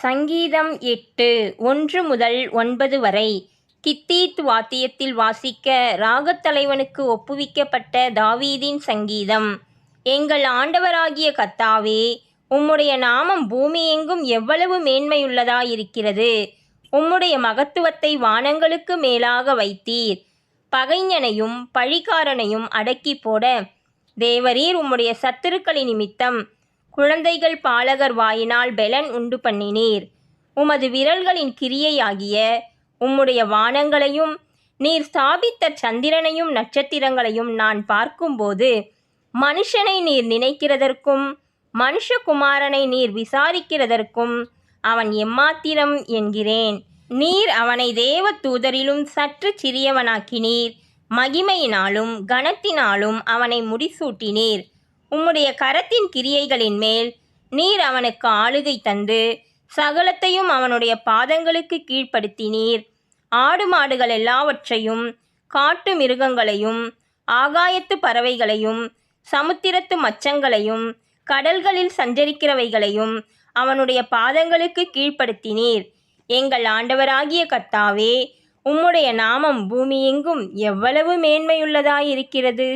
சங்கீதம் எட்டு ஒன்று முதல் ஒன்பது வரை. கித்தீத் வாத்தியத்தில் வாசிக்க ராகத்தலைவனுக்கு ஒப்புவிக்கப்பட்ட தாவீதின் சங்கீதம். எங்கள் ஆண்டவராகிய கத்தாவே உம்முடைய நாமம் பூமி எங்கும் எவ்வளவு மேன்மையுள்ளதாயிருக்கிறது. உம்முடைய மகத்துவத்தை வானங்களுக்கு மேலாக வைத்தீர். பகைஞனையும் பழிகாரனையும் அடக்கி போட தேவரீர் உம்முடைய சத்துருக்களின் நிமித்தம் குழந்தைகள் பாலகர் வாயினால் பெலன் உண்டு பண்ணினீர். உமது விரல்களின் கிரியையாகிய உம்முடைய வானங்களையும் நீர் ஸ்தாபித்த சந்திரனையும் நட்சத்திரங்களையும் நான் பார்க்கும்போது மனுஷனை நீர் நினைக்கிறதற்கும் மனுஷகுமாரனை நீர் விசாரிக்கிறதற்கும் அவன் எம்மாத்திரம் என்கிறேன். நீர் அவனை தேவ தூதரிலும் சற்று சிறியவனாக்கினீர். மகிமையினாலும் கனத்தினாலும் அவனை முடிசூட்டினீர். உம்முடைய கரத்தின் கிரியைகளின் மேல் நீர் அவனுக்கு ஆளுகை தந்து சகலத்தையும் அவனுடைய பாதங்களுக்கு கீழ்ப்படுத்தினீர். ஆடு மாடுகள் எல்லாவற்றையும் காட்டு மிருகங்களையும் ஆகாயத்து பறவைகளையும் சமுத்திரத்து மச்சங்களையும் கடல்களில் சஞ்சரிக்கிறவைகளையும் அவனுடைய பாதங்களுக்கு கீழ்ப்படுத்தினீர். எங்கள் ஆண்டவராகிய கர்த்தாவே உம்முடைய நாமம் பூமியெங்கும் எவ்வளவு மேன்மையுள்ளதாயிருக்கிறது.